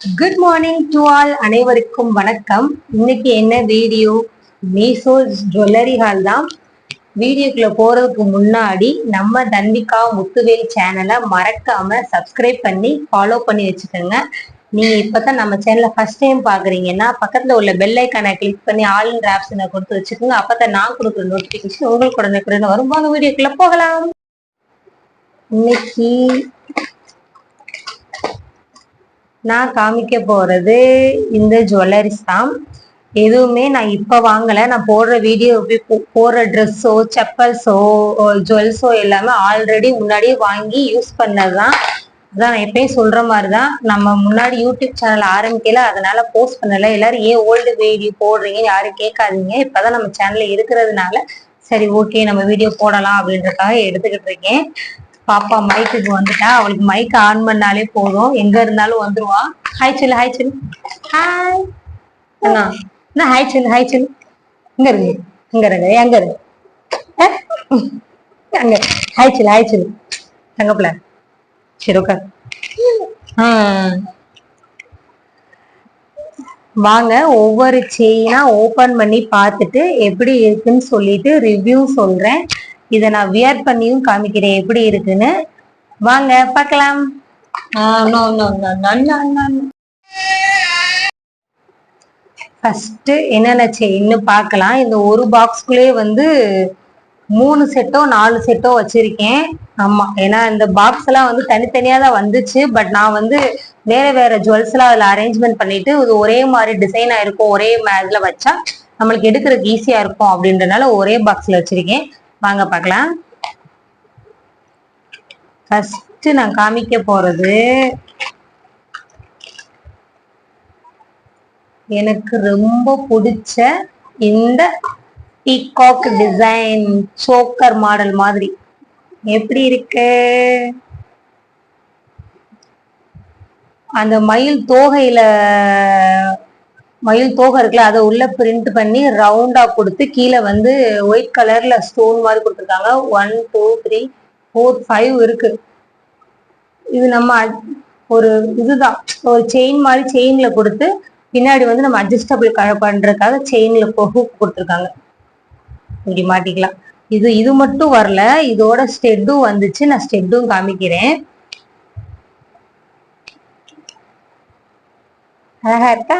Good morning to all அனைவருக்கும் வணக்கம். இன்னைக்கு என்ன வீடியோ? மீசோ ஜுவல்லரி ஹால் தான். வீடியோக்குள்ள போறதுக்கு முன்னாடி நம்ம தன்விகா முத்துவேல் சேனலை மறக்காம சப்ஸ்கிரைப் பண்ணி ஃபாலோ பண்ணி வச்சுக்கோங்க. நீங்க இப்பதான் நம்ம சேனலை ஃபர்ஸ்ட் டைம் பாக்குறீங்கன்னா பக்கத்துல உள்ள பெல் ஐக்கானை கிளிக் பண்ணி ஆல் இன் ஆப்ஷனை கொடுத்து வச்சுக்கோங்க. அப்பதான் நான் கொடுக்குற நோட்டிபிகேஷன் உங்களுக்கு உடனே வரும். வாங்க வீடியோக்குள்ள போகலாம். இன்னைக்கு நான் காமிக்க போறது இந்த ஜுவல்லரிஸ் தான். எதுவுமே நான் இப்போ வாங்கல. நான் போடுற வீடியோ போடுற ட்ரெஸ்ஸோ செப்பல்ஸோ ஜுவல்ஸோ எல்லாமே ஆல்ரெடி முன்னாடியே வாங்கி யூஸ் பண்ணது தான் அதான் நான் எப்பயும் சொல்ற மாதிரிதான். நம்ம முன்னாடி யூடியூப் சேனல் ஆரம்பிக்கல. அதனால போஸ்ட் பண்ணல. எல்லாரும் ஏன் ஓல்டு வீடியோ போடுறீங்கன்னு யாரும் கேட்காதீங்க. இப்பதான் நம்ம சேனல்ல இருக்கிறதுனால சரி ஓகே நம்ம வீடியோ போடலாம் அப்படின்றதுக்காக எடுத்துக்கிட்டு இருக்கேன். பாப்பா மைக்குக்கு வந்துட்டா. அவளுக்கு மைக் ஆன் பண்ணாலே போதும். எங்க இருந்தாலும் வந்துருவா. ஹாய் சொல்லு ஹாய் சொல்லு. ஹாய் அண்ணா. என்ன ஹாய் சொல்லு ஹாய் சொல்லு. இங்க இருங்க இங்க இருங்க எங்க இருங்க அங்க. ஹாய் சொல்லு ஹாய் சொல்லு. தங்கப்பிள்ள சரி உட்கார். வாங்க. ஒவ்வொரு செயினா ஓபன் பண்ணி பார்த்துட்டு எப்படி இருக்குன்னு சொல்லிட்டு ரிவ்யூ சொல்றேன். இதை நான் வியர் பண்ணியும் காமிக்கிறேன். எப்படி இருக்குன்னு? வாங்க பார்க்கலாம். ஃபர்ஸ்ட் என்னென்ன செயின்னு பார்க்கலாம். இந்த ஒரு பாக்ஸ்குள்ளேயே வந்து மூணு செட்டோ நாலு செட்டோ வச்சிருக்கேன். ஆமா ஏன்னா இந்த பாக்ஸ் எல்லாம் வந்து தனித்தனியா தான் வந்துச்சு. பட் நான் வந்து வேற வேற ஜுவல்ஸ் எல்லாம் அதுல அரேஞ்ச்மெண்ட் பண்ணிட்டு இது ஒரே மாதிரி டிசைனா இருக்கும் ஒரே மா- இதுல வச்சா நம்மளுக்கு எடுக்கிறதுக்கு ஈஸியா இருக்கும் அப்படின்றனால ஒரே பாக்ஸ்ல வச்சிருக்கேன். வாங்க பார்க்கலாம் ஃபர்ஸ்ட் நான் காமிக்க போறது எனக்கு ரொம்ப பிடிச்ச இந்த பீகாக் டிசைன் சோக்கர் மாடல் மாதிரி. எப்படி இருக்கு? அந்த மயில் தோகையில மயில் தோகை இருக்குல்ல அதை உள்ள பிரிண்ட் பண்ணி ரவுண்டா கொடுத்து கீழே வந்து ஒயிட் கலர்ல ஸ்டோன் மாதிரி கொடுத்துருக்காங்க. One two three four five இருக்கு. இது நம்ம ஒரு இதுதான். ஒரு செயின் மாதிரி செயின்ல கொடுத்து பின்னாடி வந்து நம்ம அட்ஜஸ்டபிள் பண்றதுக்காக செயின்ல ஹூக் கொடுத்துருக்காங்க. இப்படி மாட்டிக்கலாம். இது இது மட்டும் வரல. இதோட ஸ்டெட்டும் வந்துச்சு. நான் ஸ்டெட்டும் காமிக்கிறேன். அழகா இருக்கா?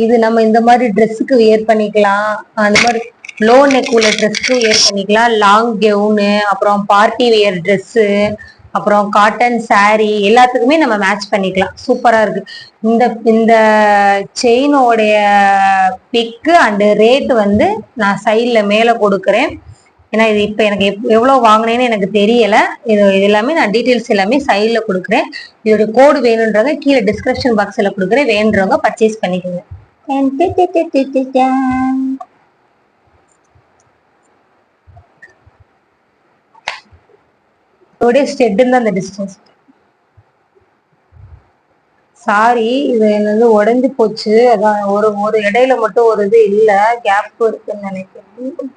இது நம்ம இந்த மாதிரி ட்ரெஸ்ஸுக்கு வியர் பண்ணிக்கலாம். அந்த மாதிரி லோ நெக் உள்ள ட்ரெஸ்ஸுக்கு வியர் பண்ணிக்கலாம். லாங் கெவுனு அப்புறம் பார்ட்டி வியர் ட்ரெஸ்ஸு அப்புறம் காட்டன் சாரி எல்லாத்துக்குமே நம்ம மேட்ச் பண்ணிக்கலாம். சூப்பராக இருக்கு. இந்த இந்த செயினோடைய பிக்கு அண்டு ரேட் வந்து நான் சைடில் மேலே கொடுக்குறேன். ஏன்னா இது இப்போ எனக்கு எப்- எவ்வளோ வாங்கினேன்னு எனக்கு தெரியலை. இது இது எல்லாமே நான் டீட்டெயில்ஸ் எல்லாமே சைடில் கொடுக்குறேன். இதோட கோடு வேணுன்றவங்க கீழே டிஸ்கிரிப்ஷன் பாக்ஸில் கொடுக்குறேன். வேணுன்றவங்க பர்ச்சேஸ் பண்ணிக்கோங்க. And da da da da da da. ஒரே ஸ்டெட்டுன்னு அந்த டிஸ்டன்ஸ் சாரி இது என்னது உடஞ்சி போச்சு. அதான் ஒரு ஒரு இடையில மட்டும் ஒரு இது இல்லை. கேப் இருக்குன்னு நினைக்கிறேன்.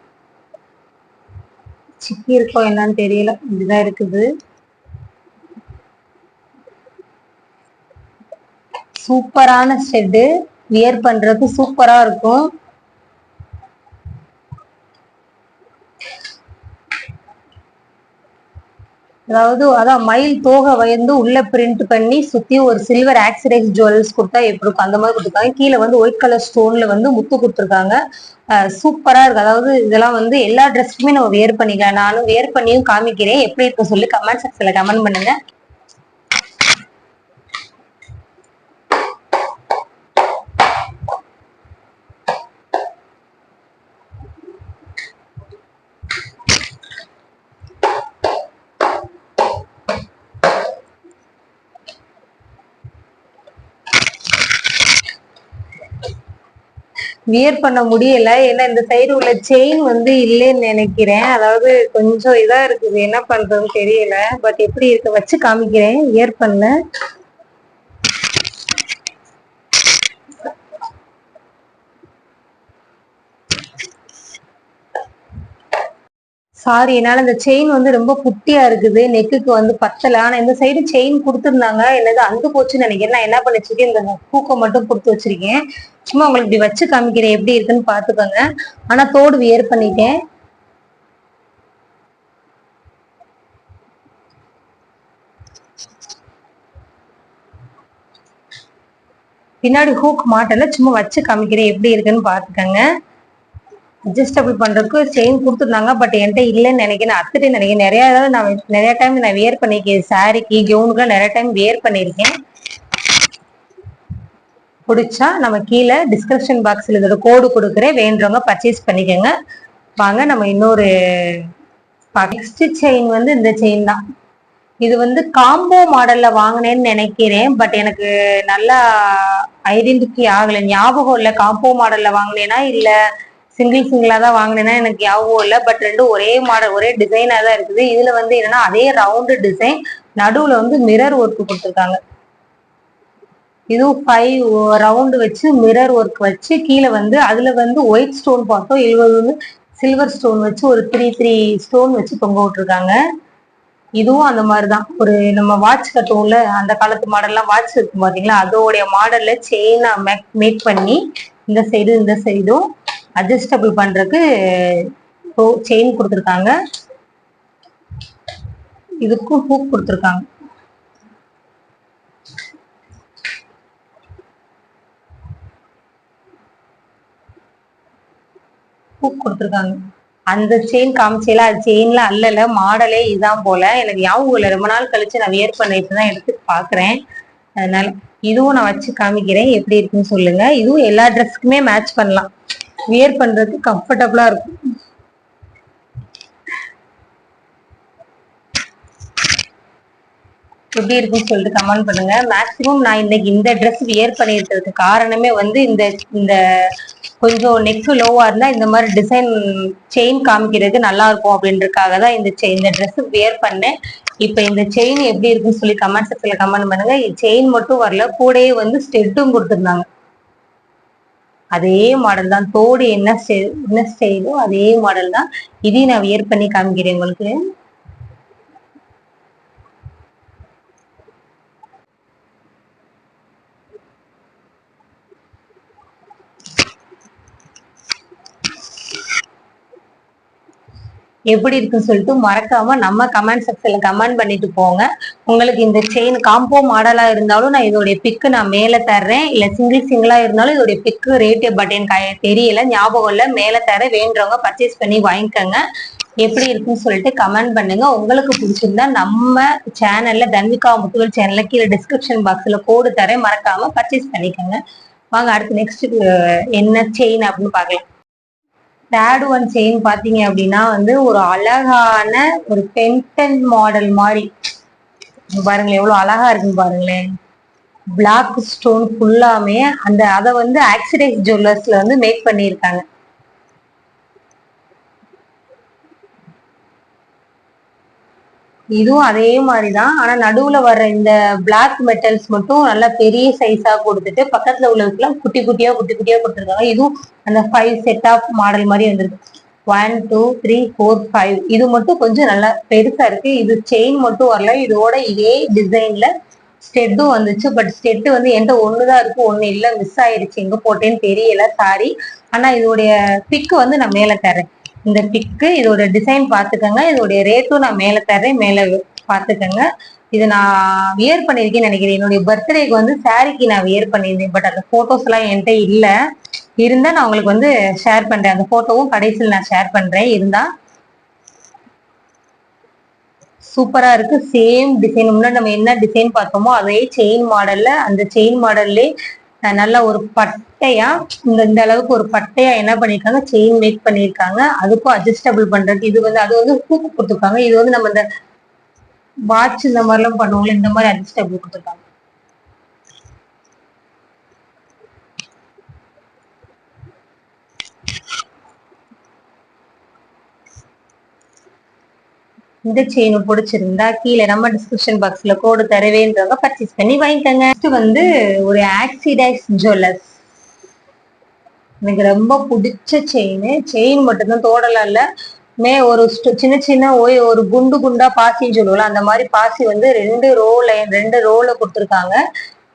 சிக்கி இருக்கோ என்னன்னு தெரியல. இதுதான் இருக்குது. சூப்பரான ஷெட்டு வியர் பண்றதுக்கு சூப்பரா இருக்கும். அதாவது அதான் மயில் தோகை வந்து உள்ள பிரிண்ட் பண்ணி சுத்தி ஒரு சில்வர் ஆக்சிடைஸ் ஜுவல்ஸ் கொடுத்தா எப்படி இருக்கும்? அந்த மாதிரி கொடுத்துருக்காங்க. கீழே வந்து ஒயிட் கலர் ஸ்டோன்ல வந்து முத்து கொடுத்துருக்காங்க. சூப்பரா இருக்கு. அதாவது இதெல்லாம் வந்து எல்லா ட்ரெஸ்க்குமே நம்ம வேர் பண்ணிக்கலாம் நானும் வியர் பண்ணியும் காமிக்கிறேன். எப்படி இருக்க சொல்லி கமெண்ட் செக்ஷன்ல கமெண்ட் பண்ணுங்க. வியர் பண்ண முடியல. ஏன்னா இந்த சைடு உள்ள செயின் வந்து இல்லைன்னு நினைக்கிறேன். அதாவது கொஞ்சம் இதா இருக்குது. என்ன பண்றதுன்னு தெரியல. பட் எப்படி இருக்கு? வச்சு காமிக்கிறேன். வியர் பண்ண. சாரி என்னால இந்த செயின் வந்து ரொம்ப குட்டியா இருக்குது. நெக்குக்கு வந்து பத்தல. ஆனா இந்த சைடு செயின் கொடுத்துருந்தாங்க. என்னது அந்து போச்சுன்னு நினைக்கிறேன். நான் என்ன பண்ணி வச்சிருக்கேன் இந்த பூக்கை மட்டும் கொடுத்து வச்சிருக்கேன். சும்மா உங்களுக்கு இப்படி வச்சு காமிக்கிறேன். எப்படி இருக்குன்னு பாத்துக்கோங்க. ஆனா தோடு வியர் பண்ணிட்டேன். பின்னாடி ஹூக் மாட்டல. சும்மா வச்சு காமிக்கிறேன். எப்படி இருக்குன்னு பாத்துக்கோங்க. அட்ஜஸ்டபிள் பண்றதுக்கு செயின் கொடுத்துருந்தாங்க. பட் என்கிட்ட இல்லைன்னு நினைக்கிறேன். அத்துட்டு நினைக்கிறேன். நிறைய நான் நிறைய டைம் நான் வியர் பண்ணிருக்கேன். சாரிக்கு கவுனுக்குலாம் நிறைய டைம் வியர் பண்ணியிருக்கேன் பிடிச்சா நம்ம கீழே டிஸ்கிரிப்ஷன் பாக்ஸில் இதோட கோடு கொடுக்குறேன். வேண்டவங்க பர்ச்சேஸ் பண்ணிக்கோங்க. வாங்க நம்ம இன்னொரு நெக்ஸ்ட் செயின் வந்து இந்த செயின் தான். இது வந்து காம்போ மாடல்ல வாங்கினேன்னு நினைக்கிறேன். பட் எனக்கு நல்லா ஐடென்டிட்டி ஆகலை. ஞாபகம் இல்லை காம்போ மாடல்ல வாங்கினேனா இல்லை சிங்கிள் சிங்கிளா தான் வாங்கினேன்னா எனக்கு ஞாபகம் இல்லை. பட் ரெண்டும் ஒரே மாடல் ஒரே டிசைனா தான் இருக்குது. இதுல வந்து என்னன்னா அதே ரவுண்டு டிசைன் நடுவுல வந்து மிரர் ஒர்க் கொடுத்துருக்காங்க. இதுவும் ஃபைவ் ரவுண்டு வச்சு மிரர் ஒர்க் வச்சு கீழே வந்து அதுல வந்து ஒயிட் ஸ்டோன் பார்த்தோம். இது வந்து சில்வர் ஸ்டோன் வச்சு ஒரு த்ரீ த்ரீ ஸ்டோன் வச்சு தொங்க விட்டுருக்காங்க. இதுவும் அந்த மாதிரி தான் ஒரு நம்ம வாட்ச் கட்டுவோம்ல அந்த காலத்து மாடல்லாம் வாட்ச் இருக்கும் பார்த்தீங்களா அதோடைய மாடல்ல செயினா மேக் பண்ணி இந்த சைடு இந்த சைடும் அட்ஜஸ்டபிள் பண்றதுக்கு செயின் கொடுத்துருக்காங்க. இதுக்கும் ஹூக் கொடுத்துருக்காங்க. ஹூக் கொடுத்துருக்காங்க. அந்த செயின் காமிச்சேல அது செயின்ல அல்லல மாடலே இதான் போல. எனக்கு ஞாபகம் இல்லை ரொம்ப நாள் கழிச்சு நான் வியர் பண்ணிட்டு தான் எடுத்து பாக்குறேன் அதனால இதுவும் நான் வச்சு காமிக்கிறேன். எப்படி இருக்குன்னு சொல்லுங்க. இதுவும் எல்லா ட்ரெஸ்க்குமே மேட்ச் பண்ணலாம். வியர் பண்றதுக்கு கம்ஃபர்டபுளா இருக்கும். எப்படி இருக்குன்னு சொல்லிட்டு கமெண்ட் பண்ணுங்க. மேக்சிமம் நான் இன்னைக்கு இந்த ட்ரெஸ் வியர் பண்ணியிருக்கிறதுக்கு காரணமே வந்து இந்த இந்த கொஞ்சம் நெக் லோவா இருந்தா இந்த மாதிரி டிசைன் செயின் காமிக்கிறது நல்லா இருக்கும் அப்படின்றதுக்காக தான் இந்த இந்த ட்ரெஸ் வியர் பண்ணேன். இப்ப இந்த செயின் எப்படி இருக்குன்னு சொல்லி கமெண்ட் செக்ஷன்ல கமெண்ட் பண்ணுங்க. செயின் மட்டும் வரல கூடயே வந்து ஸ்டெட்டும் கொடுத்துருந்தாங்க. அதே மாடல் தான். தோடு என்ன என்ன ஸ்டைலோ அதே மாடல் தான். இதையும் நான் வியர் பண்ணி காமிக்கிறேன் உங்களுக்கு. எப்படி இருக்குன்னு சொல்லிட்டு மறக்காம நம்ம கமெண்ட் செக்ஷன்ல கமெண்ட் பண்ணிட்டு போங்க. உங்களுக்கு இந்த செயின் காம்போ மாடலா இருந்தாலும் நான் இதோடைய பிக்கு நான் மேல தர்றேன். இல்ல சிங்கிள் சிங்கிளா இருந்தாலும் இதோடைய பிக்கு ரேட்டு பட் தெரியல ஞாபகம் இல்ல மேல தர வேண்டவங்க பர்ச்சேஸ் பண்ணி வாங்கிக்கோங்க. எப்படி இருக்குன்னு சொல்லிட்டு கமெண்ட் பண்ணுங்க. உங்களுக்கு பிடிச்சிருந்தா நம்ம சேனல்ல தன்விகா முத்துவல் சேனல்ல கீழே டிஸ்கிரிப்ஷன் பாக்ஸ்ல கோடு தரேன் மறக்காம பர்ச்சேஸ் பண்ணிக்கோங்க. வாங்க அடுத்து நெக்ஸ்ட் என்ன செயின் அப்படின்னு பாக்கலாம் தேர்ட் ஒன் செயின் பாத்தீங்க அப்படின்னா வந்து ஒரு அழகான ஒரு பென்டன் மாடல் மாதிரி. பாருங்களேன் எவ்வளவு அழகா இருக்குன்னு பாருங்களேன். பிளாக் ஸ்டோன் ஃபுல்லாமே அந்த அதை வந்து ஆக்சிடைஸ் ஜுவல்லர்ஸ்ல வந்து மேக் பண்ணியிருக்காங்க. இதுவும் அதே மாதிரி தான் ஆனா நடுவுல வர்ற இந்த பிளாக் மெட்டல்ஸ் மட்டும் நல்லா பெரிய சைஸா கொடுத்துட்டு பக்கத்துல உள்ளதுக்குலாம் குட்டி குட்டியா குட்டி குட்டியா கொடுத்துருக்காங்க. இதுவும் அந்த ஃபைவ் செட் ஆஃப் மாடல் மாதிரி வந்திருக்கு. One two three four five இது மட்டும் கொஞ்சம் நல்லா பெருசா இருக்கு. இது செயின் மட்டும் வரல. இதோட இதே டிசைன்ல ஸ்டெட்டும் வந்துச்சு. பட் ஸ்டெட்டு வந்து என்கிட்ட ஒண்ணுதான் இருக்கு ஒண்ணு இல்ல. மிஸ் ஆயிடுச்சு. எங்க போட்டேன்னு தெரியல சாரி ஆனா இதோடைய பிக்கு வந்து நான் மேல தரேன் இந்த பிக்கு இதோட டிசைன் பார்த்துக்கோங்க. இதோடைய ரேட்டும் நான் மேலே தர்றேன். மேலே பார்த்துக்கோங்க. இது நான் வியர் பண்ணியிருக்கேன்னு நினைக்கிறேன். என்னுடைய பர்த்டேக்கு வந்து சாரிக்கு நான் வியர் பண்ணியிருந்தேன். பட் அந்த ஃபோட்டோஸ்லாம் என்கிட்ட இல்லை. இருந்தா நான் உங்களுக்கு வந்து ஷேர் பண்றேன். அந்த போட்டோவும் கடைசியில் நான் ஷேர் பண்றேன். இருந்தா சூப்பரா இருக்கு. சேம் டிசைன் முன்னாடி நம்ம என்ன டிசைன் பார்த்தோமோ அதே செயின் மாடல்ல அந்த செயின் மாடல்லே நல்ல ஒரு பட்டையா இந்த இந்த அளவுக்கு ஒரு பட்டையா என்ன பண்ணிருக்காங்க செயின் மேக் பண்ணிருக்காங்க. அதுக்கும் அட்ஜஸ்டபிள் பண்றது இது வந்து அது வந்து பூக்கு கொடுத்துருக்காங்க. இது வந்து நம்ம இந்த வாட்ச் இந்த மாதிரி எல்லாம் பண்ணுவோம்ல இந்த மாதிரி அட்ஜஸ்டபிள் கொடுத்துருக்காங்க. இந்த செயின் பிடிச்சிருந்தா கீழே நம்ம டிஸ்கிரிப்ஷன் பாக்ஸ்ல கோடு தருவேன்றவங்க பர்ச்சேஸ் பண்ணி வாங்கிக்கோங்க. வந்து ஒரு ஆக்சிடைஸ் ஜுவல்லர்ஸ் எனக்கு ரொம்ப பிடிச்ச செயின் செயின் மட்டும்தான் தோடலாம் இல்ல. மே ஒரு சின்ன சின்ன ஓய் ஒரு குண்டு குண்டா பாசின்னு சொல்லுவோம்ல அந்த மாதிரி பாசி வந்து ரெண்டு ரோல ரெண்டு ரோல கொடுத்துருக்காங்க.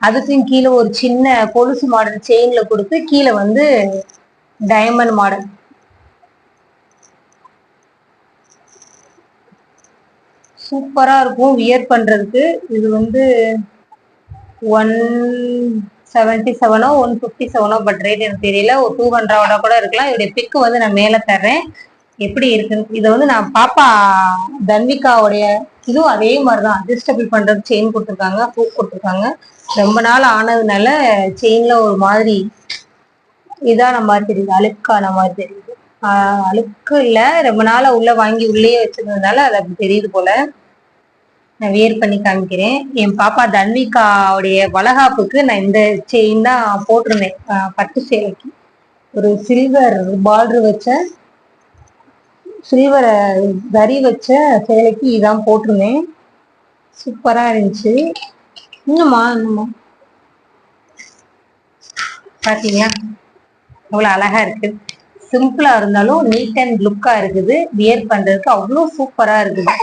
அதுக்கும் கீழே ஒரு சின்ன கொலுசு மாடல் செயின்ல கொடுத்து கீழே வந்து டைமண்ட் மாடல் சூப்பராக இருக்கும். வியர் பண்ணுறதுக்கு இது வந்து ஒன் செவன்ட்டி செவனோ ஒன் ஃபிஃப்டி செவனோ பட் ரேட் எனக்கு தெரியல. ஒரு டூ ஹண்ட்ரடோட கூட இருக்கலாம். இதோடைய பிக்கு வந்து நான் மேலே தர்றேன். எப்படி இருக்குன்னு இதை வந்து நான் பாப்பா தன்விகாவுடைய இதுவும் அதே மாதிரி தான் அட்ஜஸ்டபிள் பண்ணுறது செயின் கொடுத்துருக்காங்க பூ கொடுத்துருக்காங்க. ரொம்ப நாள் ஆனதுனால செயினில் ஒரு மாதிரி இதான மாதிரி தெரியுது அழுக்கான மாதிரி தெரியுது. அழுக்கு இல்லை. ரொம்ப நாளா உள்ள வாங்கி உள்ளேயே வச்சிருந்ததுனால அது அப்படி தெரியுது போல. நான் வியர் பண்ணி காமிக்கிறேன். என் பாப்பா தன்விகாவுடைய வளகாப்புக்கு நான் இந்த செயின் தான் போட்டிருந்தேன். பட்டு சேலைக்கு. ஒரு சில்வர் பார்டர் வச்ச சில்வரை வரி வச்ச சேலைக்கு இதான் போட்டிருந்தேன். சூப்பரா இருந்துச்சு. இன்னுமா இன்னுமா? பாத்தீங்களா? அவ்வளவு அழகா இருக்கு. சிம்பிளா இருந்தாலும் நீட் அண்ட் லுக்கா இருக்குது. வியர் பண்றதுக்கு அவ்வளோ சூப்பரா இருக்குது.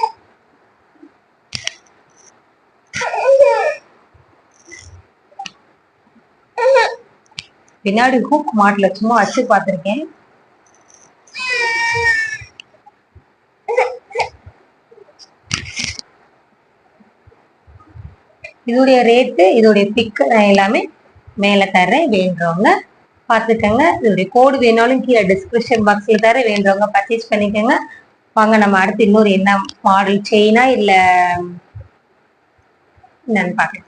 பின்னாடி ஹூக் மாட்டல சும்மா வச்சு பார்த்திருக்கேன். இதோடைய ரேட்டு இதோடைய பிக்கு நான் எல்லாமே மேலே தர்றேன். வேண்டுறவங்க பார்த்துக்கோங்க. இதோடைய கோடு வேணாலும் கீழே டிஸ்கிரிப்ஷன் பாக்ஸில் தர வேண்டவங்க பர்ச்சேஸ் பண்ணிக்கோங்க. வாங்க நம்ம அடுத்து இன்னொரு என்ன மாடல் செயினா இல்லை என்னன்னு பார்க்கலாம்.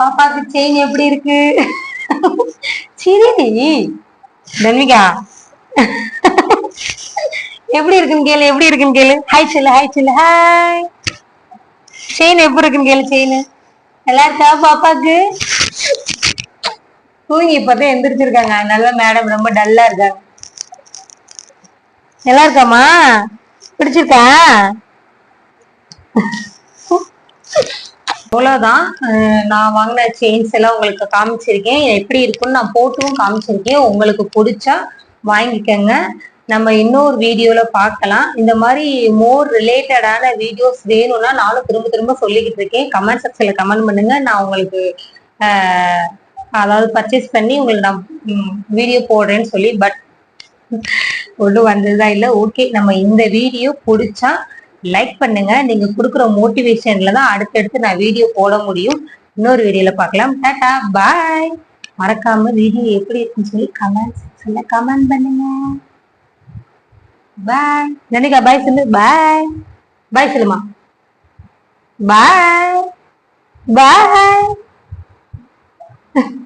பாப்பாக்கு செயின் எப்படி இருக்கு? சிரிடி தன்விகா. எப்படி இருக்குன்னு கேளு எப்படி இருக்குன்னு கேளு. ஹாய் சொல்லு. ஹாய் சொல்லு. ஹாய் செயின் எப்படி இருக்குன்னு கேளு செயின் நல்லா இருக்கா பாப்பாக்கு தூங்கி இப்பதான் எந்திரிச்சிருக்காங்க. அதனால மேடம் ரொம்ப டல்லா இருக்காங்க. நல்லா இருக்காமா பிடிச்சிருக்கா? அவ்வளோதான் நான் வாங்கின செயின்ஸ் எல்லாம் உங்களுக்கு காமிச்சிருக்கேன். எப்படி இருக்குன்னு நான் போட்டும் காமிச்சிருக்கேன். உங்களுக்கு பிடிச்சா வாங்கிக்கோங்க. நம்ம இன்னொரு வீடியோவில் பார்க்கலாம். இந்த மாதிரி மோர் ரிலேட்டடான வீடியோஸ் வேணும்னா நானும் திரும்ப திரும்ப சொல்லிக்கிட்டு இருக்கேன். கமெண்ட் செக்ஷனில் கமெண்ட் பண்ணுங்க. நான் உங்களுக்கு அதாவது பர்ச்சேஸ் பண்ணி உங்களுக்கு நான் வீடியோ போடுறேன்னு சொல்லி பட் ஒன்றும் வந்ததா இல்லை. ஓகே நம்ம இந்த வீடியோ பிடிச்சா லைக் பண்ணுங்க. நீங்க கொடுக்குற மோட்டிவேஷன்ல தான் அடுத்தடுத்து நான் வீடியோ போட முடியும். இன்னொரு வீடியோல பார்க்கலாம். டாடா பாய் மறக்காம வீடியோ எப்படி இருக்குன்னு சொல்லி கமெண்ட் செக்ஷன்ல கமெண்ட் பண்ணுங்க. பாய் ஜனிகா பாய் சொல்லு. பாய் பாய் சொல்லுமா. பாய் பாய்